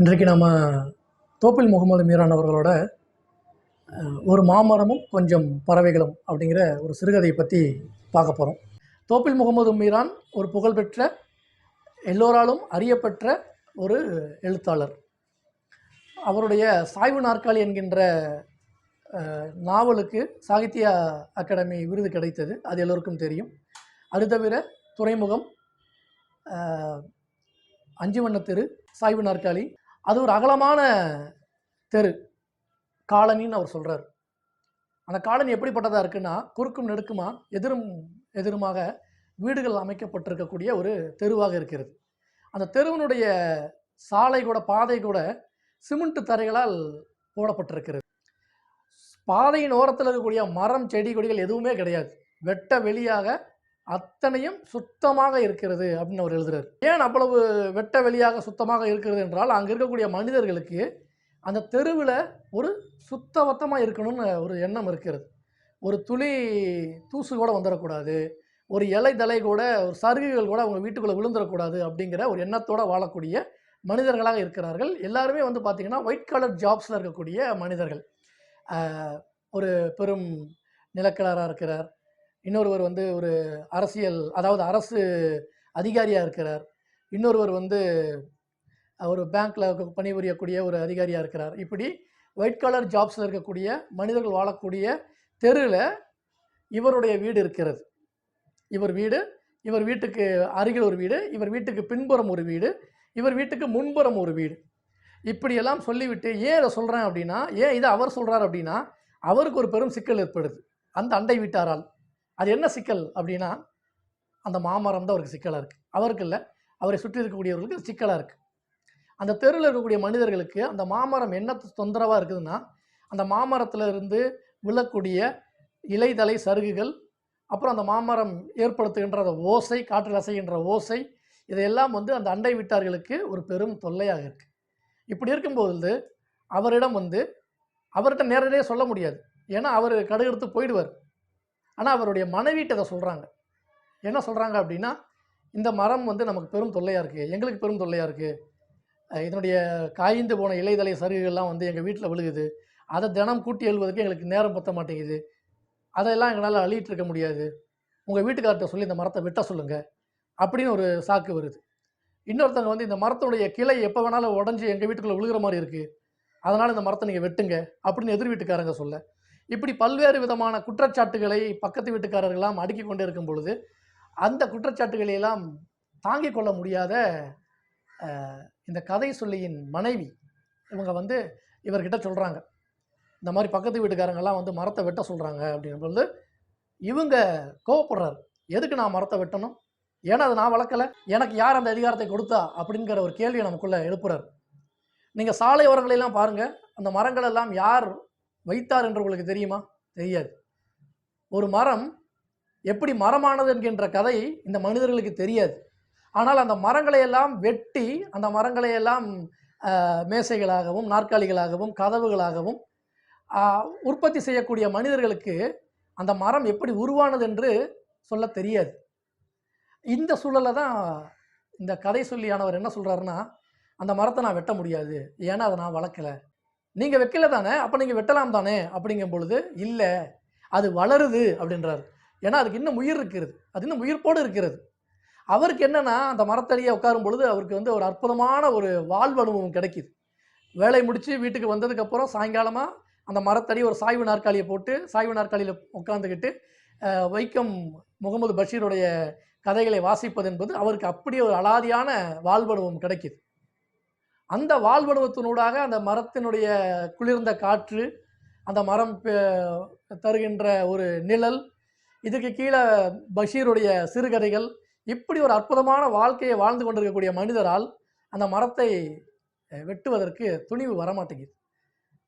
இன்றைக்கு நம்ம தோப்பில் முகமது மீரான் அவர்களோட ஒரு மாமரமும் கொஞ்சம் பறவைகளும் அப்படிங்கிற ஒரு சிறுகதையை பற்றி பார்க்க போகிறோம் தோப்பில் முகமது மீரான் ஒரு புகழ்பெற்ற எல்லோராலும் அறியப்பெற்ற ஒரு எழுத்தாளர். அவருடைய சாய்வு நாற்காலி என்கின்ற நாவலுக்கு சாகித்ய அகாடமி விருது கிடைத்தது. அது எல்லோருக்கும் தெரியும். அது தவிர துறைமுகம் அஞ்சு வண்ண தெரு சாய்வு நாற்காலி அது ஒரு அகலமான தெரு. காலனின்னு அவர் சொல்கிறார் அந்த காலனி எப்படிப்பட்டதாக இருக்குன்னா குறுக்கும் நெடுக்குமா எதிரும் எதிருமாக வீடுகள் அமைக்கப்பட்டிருக்கக்கூடிய ஒரு தெருவாக இருக்கிறது. அந்த தெருவினுடைய சாலை கூட பாதை கூட சிமெண்ட் தரைகளால் போடப்பட்டிருக்கிறது. பாதையின் ஓரத்தில் இருக்கக்கூடிய மரம் செடி கொடிகள் எதுவுமே கிடையாது. வெட்ட வெளியாக அத்தனையும் சுத்தமாக இருக்கிறது அப்படின்னு அவர் எழுதுறாரு. ஏன் அவ்வளவு வெட்ட வெளியாக சுத்தமாக இருக்கிறது என்றால் அங்கே இருக்கக்கூடிய மனிதர்களுக்கு அந்த தெருவில் ஒரு சுத்தபத்தமாக இருக்கணும்னு ஒரு எண்ணம் இருக்கிறது. ஒரு துளி தூசு கூட வந்துடக்கூடாது ஒரு இலை தலை கூட ஒரு சருகுகள் கூட அவங்க வீட்டுக்குள்ளே விழுந்துடக்கூடாது அப்படிங்கிற ஒரு எண்ணத்தோடு வாழக்கூடிய மனிதர்களாக இருக்கிறார்கள். எல்லாருமே வந்து பார்த்திங்கன்னா ஒயிட் கலர் ஜாப்ஸில் இருக்கக்கூடிய மனிதர்கள். ஒரு பெரும் நிலக்கிழாராக இருக்கிறார். இன்னொருவர் வந்து ஒரு அரசியல் அதாவது அரசு அதிகாரியாக இருக்கிறார். இன்னொருவர் வந்து ஒரு பேங்க்கில் பணிபுரியக்கூடிய ஒரு அதிகாரியாக இருக்கிறார். இப்படி ஒயிட் கலர் ஜாப்ஸில் இருக்கக்கூடிய மனிதர்கள் வாழக்கூடிய தெருவில் இவருடைய வீடு இருக்கிறது. இவர் வீடு இவர் வீட்டுக்கு அருகில் ஒரு வீடு இவர் வீட்டுக்கு பின்புறம் ஒரு வீடு இவர் வீட்டுக்கு முன்புறம் ஒரு வீடு. இப்படியெல்லாம் சொல்லிவிட்டு ஏன் இதை சொல்கிறேன் அப்படின்னா ஏன் இதை அவர் சொல்கிறார் அப்படின்னா அவருக்கு ஒரு பெரும் சிக்கல் ஏற்படுது. அந்த அண்டை வீட்டாரால். அது என்ன சிக்கல் அப்படின்னா அந்த மாமரம் தான் அவருக்கு சிக்கலாக இருக்குது அவருக்கு இல்லை அவரை சுற்றி இருக்கக்கூடியவர்களுக்கு சிக்கலாக இருக்குது அந்த தெருவில் இருக்கக்கூடிய மனிதர்களுக்கு அந்த மாமரம் என்ன தொந்தரவாக இருக்குதுன்னா அந்த மாமரத்தில் இருந்து விழக்கூடிய இலைதலை சருகுகள் அப்புறம் அந்த மாமரம் ஏற்படுத்துகின்ற அந்த ஓசை காற்றில் அசைகின்ற ஓசை இதையெல்லாம் வந்து அந்த அண்டை வீட்டார்களுக்கு ஒரு பெரும் தொல்லையாக இருக்குது இப்படி இருக்கும்போது அவரிடம் வந்து அவர்கிட்ட நேரடியாக சொல்ல முடியாது. ஏன்னா அவர் கடுகெடுத்து போயிடுவார். ஆனால் அவருடைய மனைவிட்ட அதை சொல்கிறாங்க என்ன சொல்கிறாங்க அப்படின்னா இந்த மரம் வந்து நமக்கு பெரும் தொல்லையாக இருக்குது எங்களுக்கு பெரும் தொல்லையாக இருக்குது இதனுடைய காய்ந்து போன இலைதலை சருகுகள்லாம் வந்து எங்கள் வீட்டில் விழுகுது. அதை தினம் கூட்டி எழுவதற்கு எங்களுக்கு நேரம் பத்த மாட்டேங்குது. அதெல்லாம் எங்களால் அழிட்டு இருக்க முடியாது. உங்கள் வீட்டுக்கார்ட்ட சொல்லி இந்த மரத்தை வெட்ட சொல்லுங்கள் அப்படின்னு ஒரு சாக்கு வருது. இன்னொருத்தவங்க வந்து இந்த மரத்துடைய கிளை எப்போ வேணாலும் உடஞ்சி எங்கள் வீட்டுக்குள்ளே விழுகிற மாதிரி இருக்குது அதனால் இந்த மரத்தை நீங்கள் வெட்டுங்க அப்படின்னு எதிர் வீட்டுக்காரங்க சொல்ல இப்படி பல்வேறு விதமான குற்றச்சாட்டுகளை பக்கத்து வீட்டுக்காரர்கள்லாம் அடுக்கி கொண்டு இருக்கும் பொழுது அந்த குற்றச்சாட்டுகளையெல்லாம் தாங்கிக் கொள்ள முடியாத இந்த கதை சொல்லியின் மனைவி இவங்க வந்து இவர்கிட்ட சொல்கிறாங்க இந்த மாதிரி பக்கத்து வீட்டுக்காரங்கெல்லாம் வந்து மரத்தை வெட்ட சொல்கிறாங்க அப்படின்னும் பொழுது இவங்க கோவப்படுறாரு. எதுக்கு நான் மரத்தை வெட்டணும்? ஏன்னா அதை நான் வளர்க்கலை. எனக்கு யார் அந்த அதிகாரத்தை கொடுத்தா? அப்படிங்கிற ஒரு கேள்வியை நமக்குள்ளே எழுப்புறாரு. நீங்கள் சாலை ஓரங்களெல்லாம் பாருங்கள் அந்த மரங்கள் எல்லாம் யார் வைத்தார் என்று உங்களுக்கு தெரியுமா? தெரியாது. ஒரு மரம் எப்படி மரமானது என்கின்ற கதை இந்த மனிதர்களுக்கு தெரியாது. ஆனால் அந்த மரங்களை எல்லாம் வெட்டி அந்த மரங்களை எல்லாம் மேசைகளாகவும் நாற்காலிகளாகவும் கதவுகளாகவும் உற்பத்தி செய்யக்கூடிய மனிதர்களுக்கு அந்த மரம் எப்படி உருவானது என்று சொல்ல தெரியாது. இந்த சூழலை தான் இந்த கதை சொல்லியானவர் என்ன சொல்கிறாருன்னா அந்த மரத்தை நான் வெட்ட முடியாது. ஏன்னா அதை நான் வளர்க்கலை. நீங்கள் வைக்கல தானே அப்போ நீங்கள் வெட்டலாம் தானே அப்படிங்கும் பொழுது இல்லை அது வளருது அப்படின்றாரு. ஏன்னா அதுக்கு இன்னும் உயிர் இருக்கிறது. அது இன்னும் உயிர்ப்போடு இருக்கிறது. அவருக்கு என்னென்னா அந்த மரத்தடியை உட்காரும் பொழுது அவருக்கு வந்து ஒரு அற்புதமான ஒரு வாழ்வு அனுபவம் கிடைக்கிது. வேலை முடித்து வீட்டுக்கு வந்ததுக்கப்புறம் சாயங்காலமாக அந்த மரத்தடி ஒரு சாய்வு நாற்காலியை போட்டு சாய்வு நாற்காலியில் உட்காந்துக்கிட்டு வைக்கம் முகமது பஷீருடைய கதைகளை வாசிப்பது என்பது அவருக்கு அப்படி ஒரு அலாதியான வாழ்வனுபவம் கிடைக்கிது. அந்த வாழ்வனுபவத்தினூடாக அந்த மரத்தினுடைய குளிர்ந்த காற்று அந்த மரம் தருகின்ற ஒரு நிழல் இதுக்கு கீழே பஷீருடைய சிறுகதைகள் இப்படி ஒரு அற்புதமான வாழ்க்கையை வாழ்ந்து கொண்டிருக்கக்கூடிய மனிதரால் அந்த மரத்தை வெட்டுவதற்கு துணிவு வரமாட்டேங்குது.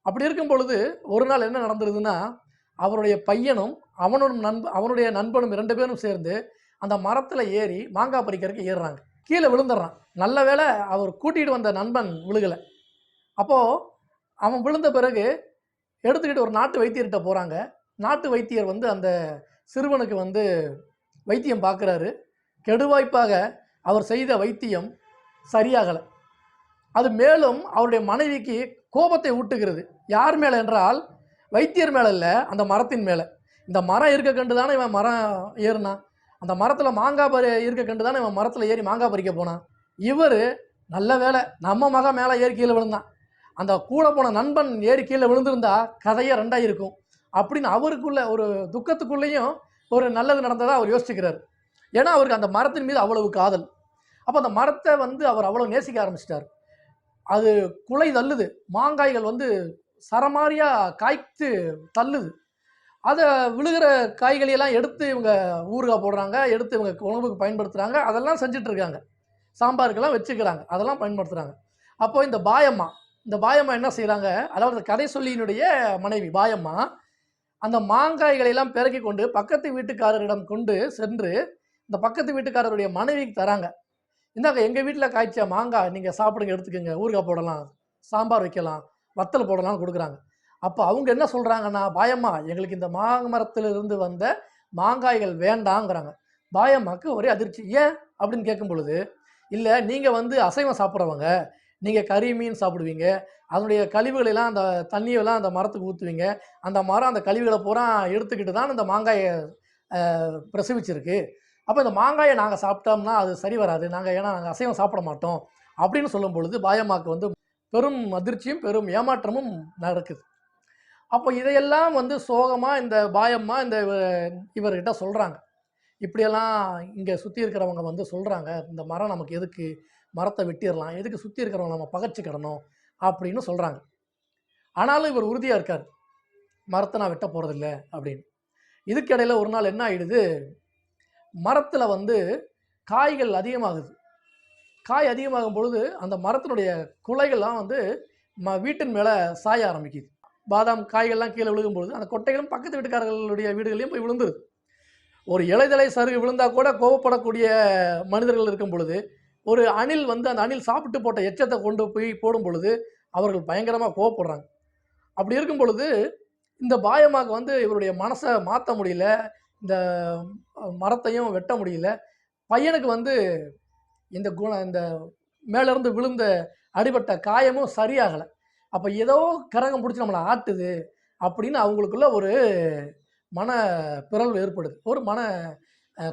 அப்படி இருக்கும் பொழுது ஒரு நாள் என்ன நடந்துருதுன்னா அவருடைய பையனும் அவனும் நண்ப அவனுடைய நண்பனும் இரண்டு பேரும் சேர்ந்து அந்த மரத்தில் ஏறி மாங்காய் பறிக்கிறதுக்கு ஏறுறாங்க. கீழே விழுந்துடுறான். நல்ல வேளை அவர் கூட்டிகிட்டு வந்த நண்பன் விழுகலை. அப்போது அவன் விழுந்த பிறகு எடுத்துக்கிட்டு ஒரு நாட்டு வைத்தியர்கிட்ட போகிறாங்க நாட்டு வைத்தியர் வந்து அந்த சிறுவனுக்கு வந்து வைத்தியம் பார்க்குறாரு. கெடுவாய்ப்பாக அவர் செய்த வைத்தியம் சரியாகலை. அது மேலும் அவருடைய மனைவிக்கு கோபத்தை ஊட்டுகிறது. யார் மேலே என்றால் வைத்தியர் மேலே இல்லை அந்த மரத்தின் மேலே. இந்த மரம் இருக்க கண்டு தானே இவன் மரம் ஏறினான்? அந்த மரத்தில் மாங்காய் பறி இருக்க கண்டு தானே இவன் மரத்தில் ஏறி மாங்காய் பறிக்க போனான். இவர் நல்ல வேலை நம்ம மகன் மேலே ஏறி கீழே விழுந்தான். அந்த கூட போன நண்பன் ஏறி கீழே விழுந்திருந்தா கதையே ரெண்டாக இருக்கும் அப்படின்னு அவருக்குள்ள ஒரு துக்கத்துக்குள்ளேயும் ஒரு நல்லது நடந்ததாக அவர் யோசிச்சுக்கிறார். ஏன்னா அவருக்கு அந்த மரத்தின் மீது அவ்வளவு காதல். அப்போ அந்த மரத்தை வந்து அவர் அவ்வளோ நேசிக்க ஆரம்பிச்சிட்டார். அது குலை தள்ளுது. மாங்காய்கள் வந்து சரமாரியாக காய்த்து தள்ளுது. அதை விழுகிற காய்கறியெல்லாம் எடுத்து இவங்க ஊறுகாய் போடுறாங்க எடுத்து இவங்க உணவுக்கு பயன்படுத்துகிறாங்க அதெல்லாம் செஞ்சிட்ருக்காங்க. சாம்பாருக்கெல்லாம் வச்சுக்கிறாங்க அதெல்லாம் பயன்படுத்துகிறாங்க அப்போது இந்த பாயம்மா இந்த பாயம்மா என்ன செய்கிறாங்க அதாவது கதை சொல்லியினுடைய மனைவி பாயம்மா அந்த மாங்காய்களை எல்லாம் பிறக்கி கொண்டு பக்கத்து வீட்டுக்காரரிடம் கொண்டு சென்று இந்த பக்கத்து வீட்டுக்காரருடைய மனைவிக்கு தராங்க. இந்தாங்க எங்கள் வீட்டில் காய்ச்ச மாங்காய் நீங்கள் சாப்பிடுங்க எடுத்துக்கோங்க ஊறுகாய் போடலாம் சாம்பார் வைக்கலாம் வத்தல் போடலாம்னு கொடுக்குறாங்க. அப்போ அவங்க என்ன சொல்கிறாங்கன்னா பாயம்மா எங்களுக்கு இந்த மாமரத்திலிருந்து வந்த மாங்காய்கள் வேண்டாங்கிறாங்க. பாயம்மாக்கு ஒரே அதிர்ச்சி. ஏன்? அப்படின்னு கேட்கும் பொழுது இல்லை நீங்கள் வந்து அசைவம் சாப்பிட்றவங்க நீங்கள் கறி மீன் சாப்பிடுவீங்க அதனுடைய கழிவுகளெல்லாம் அந்த தண்ணியெல்லாம் அந்த மரத்துக்கு ஊற்றுவீங்க அந்த மரம் அந்த கழிவுகளை பூரா எடுத்துக்கிட்டு தான் இந்த மாங்காயை பிரசவிச்சிருக்கு. அப்போ இந்த மாங்காயை நாங்கள் சாப்பிட்டோம்னா அது சரி வராது. நாங்கள் ஏன்னா நாங்கள் அசைவம் சாப்பிட மாட்டோம் அப்படின்னு சொல்லும் பொழுது பாயம்மாக்கு வந்து பெரும் அதிர்ச்சியும் பெரும் ஏமாற்றமும் நடக்குது. அப்போ இதையெல்லாம் வந்து சோகமாக இந்த பாயம்மா இந்த இவர்கிட்ட சொல்கிறாங்க இப்படியெல்லாம் இங்கே சுற்றி இருக்கிறவங்க வந்து சொல்கிறாங்க இந்த மரம் நமக்கு எதுக்கு? மரத்தை வெட்டிடலாம். எதுக்கு சுற்றி இருக்கிறவங்க நம்ம பகச்சிக்கிடணும் அப்படின்னு சொல்கிறாங்க ஆனாலும் இவர் உறுதியாக இருக்கார். மரத்தை நான் வெட்ட போகிறதில்ல அப்படின்னு. இதுக்கிடையில் ஒரு நாள் என்ன ஆகிடுது மரத்தில் வந்து காய்கள் அதிகமாகுது. காய் அதிகமாகும் பொழுது அந்த மரத்தினுடைய குலைகள்லாம் வந்து ம வீட்டின் மேலே சாய ஆரம்பிக்குது. பாதாம் காய்கள்லாம் கீழே விழுகும் பொழுது அந்த கொட்டைகளும் பக்கத்து வீட்டுக்காரர்களுடைய வீடுகளையும் போய் விழுந்துருது. ஒரு இலைதலை சருகு விழுந்தா கூட கோவப்படக்கூடிய மனிதர்கள் இருக்கும் பொழுது ஒரு அணில் வந்து அந்த அணில் சாப்பிட்டு போட்ட எச்சத்தை கொண்டு போய் போடும் பொழுது அவர்கள் பயங்கரமாக கோவப்படுறாங்க. அப்படி இருக்கும் பொழுது இந்த பாயமாக வந்து இவருடைய மனசை மாற்ற முடியல இந்த மரத்தையும் வெட்ட முடியல. பையனுக்கு வந்து இந்த குண இந்த மேலேருந்து விழுந்த அடிபட்ட காயமும் சரியாகலை. அப்போ ஏதோ கரகம் பிடிச்சி நம்மளை ஆட்டுது அப்படின்னு அவங்களுக்குள்ள ஒரு மன பிறல் ஏற்படுது. ஒரு மன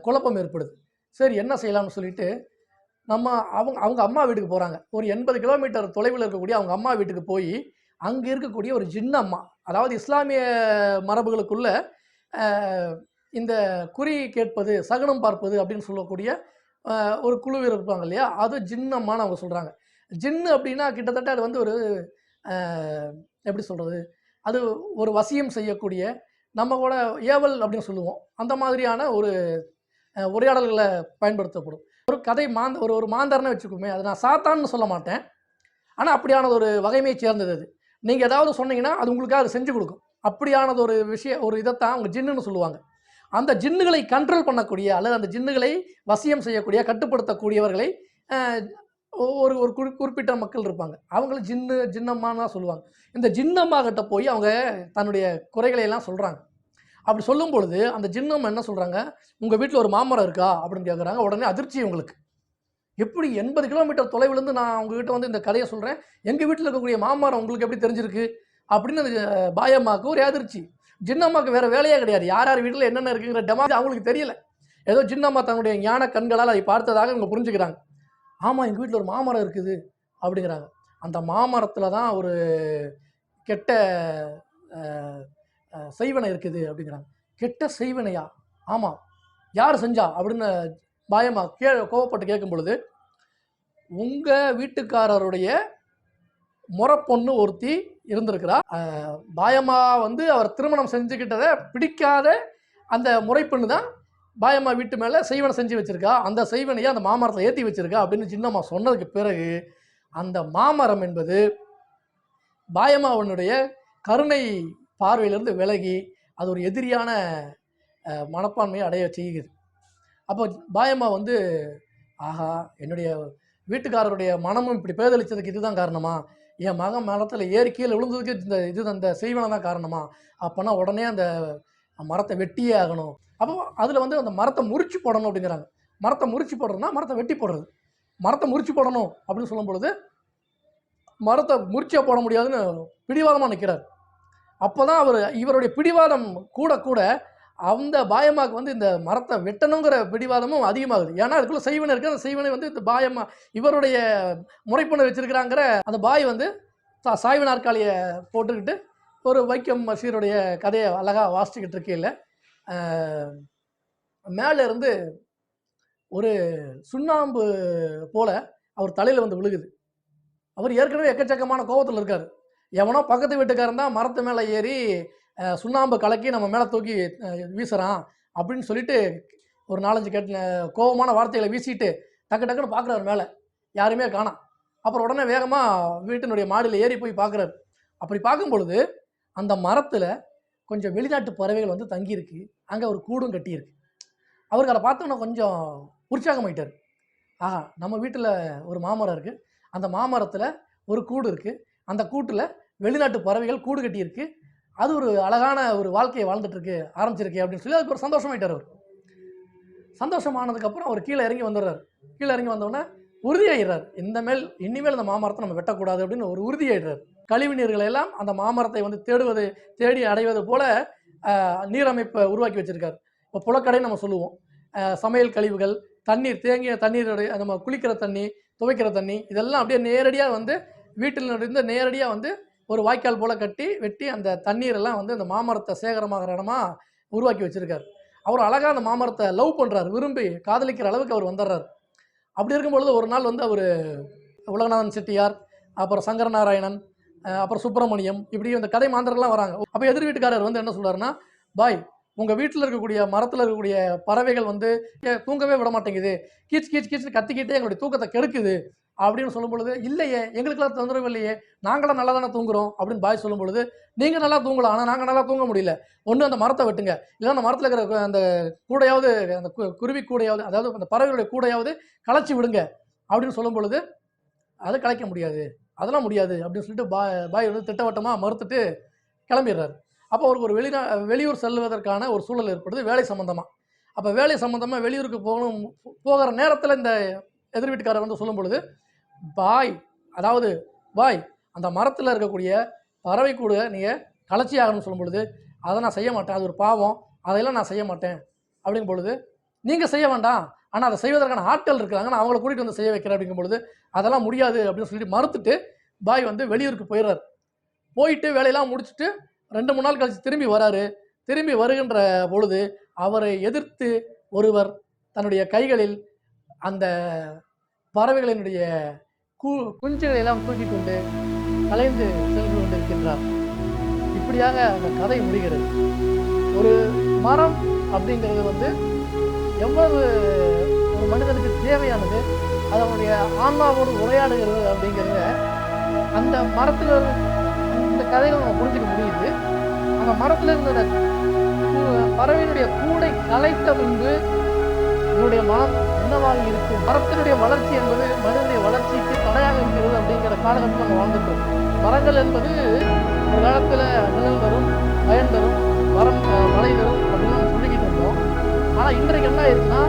குழப்பம் ஏற்படுது. சரி என்ன செய்யலாம்னு சொல்லிட்டு நம்ம அவங்க அவங்க அம்மா வீட்டுக்கு போகிறாங்க ஒரு எண்பது கிலோமீட்டர் தொலைவில் இருக்கக்கூடிய அவங்க அம்மா வீட்டுக்கு போய் அங்கே இருக்கக்கூடிய ஒரு ஜின்ன அம்மா அதாவது இஸ்லாமிய மரபுகளுக்குள்ள இந்த குறி கேட்பது சகுனம் பார்ப்பது அப்படின்னு சொல்லக்கூடிய ஒரு குழுவில் இருப்பாங்க இல்லையா? அது ஜின்னம்மான்னு அவங்க சொல்கிறாங்க ஜின்னு அப்படின்னா கிட்டத்தட்ட அது வந்து ஒரு எப்படி சொல்கிறது அது ஒரு வசியம் செய்யக்கூடிய நம்ம கூட ஏவல் அப்படின்னு சொல்லுவோம். அந்த மாதிரியான ஒரு உரையாடல்களை பயன்படுத்தப்படும். ஒரு கதை மாந்த ஒரு ஒரு மாந்தர்னு வச்சுக்கோமே அது நான் சாத்தான்னு சொல்ல மாட்டேன். ஆனால் அப்படியானது ஒரு வகைமையை சேர்ந்தது அது. நீங்கள் ஏதாவது சொன்னீங்கன்னா அது உங்களுக்காக அது செஞ்சு கொடுக்கும். அப்படியானது ஒரு விஷயம் ஒரு இதைத்தான் அவங்க ஜின்னுன்னு சொல்லுவாங்க. அந்த ஜின்னுகளை கண்ட்ரோல் பண்ணக்கூடிய அல்லது அந்த ஜின்னுகளை வசியம் செய்யக்கூடிய கட்டுப்படுத்தக்கூடியவர்களை ஒரு ஒரு குறி குறிப்பிட்ட மக்கள் இருப்பாங்க. அவங்கள ஜின்னு ஜின்னம்மான்னு தான் சொல்லுவாங்க. இந்த ஜின்னம்மா கிட்ட போய் அவங்க தன்னுடைய குறைகளை எல்லாம் சொல்கிறாங்க அப்படி சொல்லும் பொழுது அந்த ஜின்னம்மா என்ன சொல்கிறாங்க உங்கள் வீட்டில் ஒரு மாமரம் இருக்கா? அப்படின்னு கேட்குறாங்க உடனே அதிர்ச்சி உங்களுக்கு எப்படி எண்பது கிலோமீட்டர் தொலைவிலேருந்து நான் உங்ககிட்ட வந்து இந்த கதையை சொல்கிறேன் எங்கள் வீட்டில் இருக்கக்கூடிய மாமரம் உங்களுக்கு எப்படி தெரிஞ்சிருக்கு? அப்படின்னு அந்த பாயம்மாவுக்கு ஒரு அதிர்ச்சி. ஜின்னம்மாவுக்கு வேறு வேலையே கிடையாது. யார் யார் வீட்டில் என்னென்ன இருக்குங்கிற டெமா அவங்களுக்கு தெரியல. ஏதோ ஜின்னம்மா தன்னுடைய ஞான கண்களால் அதை பார்த்ததாக இவங்க புரிஞ்சுக்கிறாங்க. ஆமாம் எங்கள் வீட்டில் ஒரு மாமரம் இருக்குது அப்படிங்கிறாங்க. அந்த மாமரத்தில் தான் ஒரு கெட்ட செய்வனை இருக்குது அப்படிங்கிறாங்க. கெட்ட செய்வனையா? ஆமாம் யார் செஞ்சா? அப்படின்னு பாயமா கே கோவப்பட்டு கேட்கும் பொழுது உங்கள் வீட்டுக்காரருடைய முறப்பொண்ணு ஒருத்தி இருந்திருக்கிறா. பாயமா பாயம்மா வந்து அவர் திருமணம் செஞ்சுக்கிட்டதை பிடிக்காத அந்த முறைப்பெண்ணு தான் பாயம்மா வீட்டு மேலே செய்வனை செஞ்சு வச்சுருக்கா. அந்த செய்வனையை அந்த மாமரத்தில் ஏற்றி வச்சுருக்கா அப்படின்னு சின்னம்மா சொன்னதுக்கு பிறகு அந்த மாமரம் என்பது பாயம்மாவனுடைய கருணை பார்வையிலிருந்து விலகி அது ஒரு எதிரியான மனப்பான்மையை அடைய செய்கிறது. அப்போ பாயம்மா வந்து ஆஹா என்னுடைய வீட்டுக்காரருடைய மனமும் இப்படி பேதளித்ததுக்கு இதுதான் காரணமா? என் மகன் மரத்தில் ஏறி கீழே விழுந்ததுக்கு இந்த இது அந்த செய்வனை தான் காரணமா? அப்போனா உடனே அந்த மரத்தை வெட்டியே ஆகணும். அப்போ அதில் வந்து அந்த மரத்தை முறிச்சு போடணும் அப்படிங்கிறாங்க. மரத்தை முறிச்சு போடுறதுனா மரத்தை வெட்டி போடுறது. மரத்தை முறிச்சு போடணும் அப்படின்னு சொல்லும் பொழுது மரத்தை முறிச்சே போட முடியாதுன்னு பிடிவாதமாக நிற்கிறார் அப்போ தான் அவர் இவருடைய பிடிவாதம் கூட கூட அந்த பாயமாக்கு வந்து இந்த மரத்தை வெட்டணுங்கிற பிடிவாதமும் அதிகமாகுது. ஏன்னா அதுக்குள்ளே செய்வனை இருக்குது அந்த செய்வனை வந்து இந்த பாயமா இவருடைய முறைப்பண்ண வச்சிருக்கிறாங்கிற அந்த பாய் வந்து சா சாய்வு நாற்காலியை போட்டுக்கிட்டு ஒரு வைக்கம் மசீருடைய கதையை அழகாக வாசிச்சுக்கிட்டு இருக்கையில் மேலே இருந்து ஒரு சுண்ணாம்பு போல அவர் தலையில் வந்து விழுகுது. அவர் ஏற்கனவே எக்கச்சக்கமான கோபத்தில் இருக்கார். எவனோ பக்கத்து வீட்டுக்காரன் தான் மரத்து மேலே ஏறி சுண்ணாம்பு கலக்கி நம்ம மேலே தூக்கி வீசுகிறான் அப்படின்னு சொல்லிட்டு ஒரு நாலஞ்சு கெட்ட கோபமான வார்த்தைகளை வீசிட்டு டக்கு டக்குன்னு பார்க்குறாரு மேலே. யாருமே காணாம் அப்புறம் உடனே வேகமாக வீட்டினுடைய மாடியில் ஏறி போய் பார்க்குறாரு அப்படி பார்க்கும் பொழுது அந்த மரத்தில் கொஞ்சம் வெளிநாட்டு பறவைகள் வந்து தங்கியிருக்கு. அங்கே ஒரு கூடும் கட்டியிருக்கு. அவருக்கு அதை பார்த்தோன்னா கொஞ்சம் உற்சாகமாயிட்டார் ஆஹா நம்ம வீட்டில் ஒரு மாமரம் இருக்குது அந்த மாமரத்தில் ஒரு கூடு இருக்குது அந்த கூட்டில் வெளிநாட்டு பறவைகள் கூடு கட்டியிருக்கு. அது ஒரு அழகான ஒரு வாழ்க்கையை வாழ்ந்துட்டு இருக்கு ஆரம்பிச்சிருக்கு அப்படின்னு சொல்லி அதுக்கு ஒரு சந்தோஷமாயிட்டார் அவர். சந்தோஷமானதுக்கப்புறம் அவர் கீழே இறங்கி வந்துடுறாரு. கீழே இறங்கி வந்தோடனே உறுதியாகிறார் இந்த மேல் இனிமேல் இந்த மாமரத்தை நம்ம வெட்டக்கூடாது அப்படின்னு ஒரு உறுதியாகிறார் கழிவு நீர்களை எல்லாம் அந்த மாமரத்தை வந்து தேடுவது தேடி அடைவது போல நீரமைப்பை உருவாக்கி வச்சிருக்கார். இப்போ புலக்கடை நம்ம சொல்லுவோம். சமையல் கழிவுகள் தண்ணீர் தேங்கிய தண்ணீருடைய நம்ம குளிக்கிற தண்ணி துவைக்கிற தண்ணி இதெல்லாம் அப்படியே நேரடியாக வந்து வீட்டில் இருந்து நேரடியாக வந்து ஒரு வாய்க்கால் போல் கட்டி வெட்டி அந்த தண்ணீரெல்லாம் வந்து அந்த மாமரத்தை சேகரமாகிற இடமா உருவாக்கி வச்சுருக்கார். அவர் அழகாக அந்த மாமரத்தை லவ் பண்ணுறார் விரும்பி காதலிக்கிற அளவுக்கு அவர் வந்துடுறார். அப்படி இருக்கும் பொழுது ஒரு நாள் வந்து அவர் உலகநாதன் செட்டியார் அப்புறம் சங்கரநாராயணன் அப்புறம் சுப்பிரமணியம் இப்படி இந்த கதை மாந்தர்கள்லாம் வராங்க. அப்போ எதிர் வீட்டுக்காரர் வந்து என்ன சொல்கிறாருன்னா பாய் உங்கள் வீட்டில் இருக்கக்கூடிய மரத்தில் இருக்கக்கூடிய பறவைகள் வந்து தூங்கவே விட மாட்டேங்குது கீச் கீச் கீச் கத்திக்கிட்டே எங்களுடைய தூக்கத்தை கெடுக்குது. அப்படின்னு சொல்லும் பொழுது இல்லையே எங்களுக்கெல்லாம் தொந்தரவு இல்லையே நாங்களாம் நல்லா தானே தூங்குறோம் அப்படின்னு பாய் சொல்லும் பொழுது நீங்கள் நல்லா தூங்கலாம் ஆனால் நாங்கள் நல்லா தூங்க முடியல. ஒன்று அந்த மரத்தை வெட்டுங்க. இல்லை அந்த மரத்தில் இருக்கிற அந்த கூடையாவது அந்த கு- குருவி கூடையாவது அதாவது அந்த பறவைகளுடைய கூடையாவது களைச்சி விடுங்க அப்படின்னு சொல்லும் பொழுது அதை கலைக்க முடியாது அதெல்லாம் முடியாது அப்படின்னு சொல்லிட்டு பா பாய் வந்து திட்டவட்டமாக மறுத்துட்டு கிளம்பிடுறாரு. அப்போ அவருக்கு ஒரு வெளிநா வெளியூர் செல்வதற்கான ஒரு சூழல் ஏற்படுது வேலை சம்மந்தமாக அப்போ வேலை சம்மந்தமாக வெளியூருக்கு போகணும் போகிற நேரத்தில் இந்த எதிர் வீட்டுக்காரர் வந்து சொல்லும் பொழுது பாய். அதாவது பாய் அந்த மரத்தில் இருக்கக்கூடிய பறவை கூட நீங்கள் கலச்சி ஆகணும்னு சொல்லும் பொழுது அதை நான் செய்ய மாட்டேன். அது ஒரு பாவம். அதையெல்லாம் நான் செய்ய மாட்டேன். அப்படிங்கும் பொழுது நீங்கள் செய்ய வேண்டாம். ஆனால் அதை செய்வதற்கான ஆட்கள் இருக்கிறாங்க நான் அவங்கள கூட்டிகிட்டு வந்து செய்ய வைக்கிறேன் அப்படிங்கும் பொழுது அதெல்லாம் முடியாது அப்படின்னு சொல்லிட்டு மறுத்துட்டு பாய் வந்து வெளியூருக்கு போயிடுறாரு. போயிட்டு வேலையெல்லாம் முடிச்சுட்டு ரெண்டு மூணு நாள் கழிச்சு திரும்பி வராரு. திரும்பி வருகின்ற பொழுது அவரை எதிர்த்து ஒருவர் தன்னுடைய கைகளில் அந்த பறவைகளினுடைய கு குஞ்சுகளை எல்லாம் தூக்கி கொண்டு கலைந்து சென்று கொண்டிருக்கின்றார். இப்படியாக அந்த கதை முடிகிறது. ஒரு மரம் அப்படிங்கிறது வந்து எவ்வளவு ஒரு மனிதனுக்கு தேவையானது அது அவனுடைய ஆன்மாவோடு உரையாடுகிறது அப்படிங்கிறத அந்த மரத்தில் இந்த கதைகள் நம்ம புரிஞ்சுக்க முடியுது. அந்த மரத்தில் இருந்த பறவையினுடைய கூடை கலைத்த பின்பு இவனுடைய மனம் என்னவாக இருக்கும்? மரத்தினுடைய வளர்ச்சி என்பது மனிதனுடைய வளர்ச்சிக்கு தடையாக இருக்கிறது அப்படிங்கிற காலகட்டத்தில் நம்ம வாழ்ந்துட்டு இருக்கோம். மரங்கள் என்பது ஒரு காலத்தில் நிழல் தரும் பயன் தரும் மரம் மழை தரும் அப்படின்னு நம்ம சொல்லிக்கிட்டு இருந்தோம். ஆனால் இன்றைக்கு என்ன ஆயிடுச்சுன்னா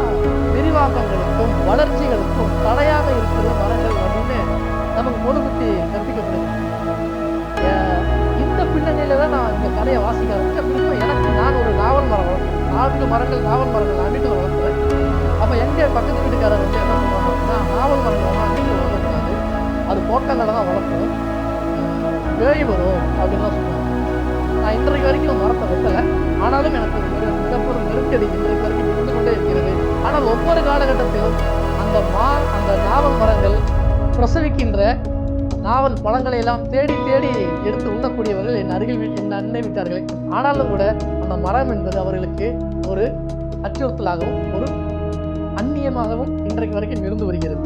விரிவாக்கங்களுக்கும் வளர்ச்சிகளுக்கும் தடையாக இருக்கிற மரங்கள் அப்படின்னு நமக்கு பொது புத்தி கற்பிக்கப்படுது இந்த பின்னணியில தான் நான் இந்த கதையை வாசிக்க ஆரம்பிச்சேன். எனக்கு நான் ஒரு நாவல் மரம் வளர்த்தேன் நான்கு மரங்கள் நாவல் மரங்கள் நான் வீட்டில் வளர்த்துறேன் அப்போ எங்கள் பக்கத்து வீட்டுக்காரர் வந்து என்ன பண்ணுவாங்க நாவல் மரங்கள்லாம் அது தோட்டங்களில் தான் வளர்க்கும் பேய் வரும் அப்படின்லாம் சொன்னாங்க நான் இன்றைக்கு வரைக்கும் மரத்தை வெட்டலை ஆனாலும் எனக்கு ஒரு மிகப்பெரும் நெருக்கடி இன்றைக்கு வரைக்கும் இருந்து கொண்டே இருக்கிறது. ஆனால் ஒவ்வொரு காலகட்டத்திலும் அந்த மா அந்த நாவல் மரங்கள் பிரசவிக்கின்ற நாவல் பழங்களை எல்லாம் தேடி தேடி எடுத்து உண்ணக்கூடியவர்கள் என் அருகில் வீ- என் அன்னை விட்டார்கள். ஆனாலும் கூட அந்த மரம் என்பது அவர்களுக்கு ஒரு அச்சுறுத்தலாகவும் ஒரு அந்நியமாகவும் இன்றைக்கு வரைக்கும் இருந்து வருகிறது.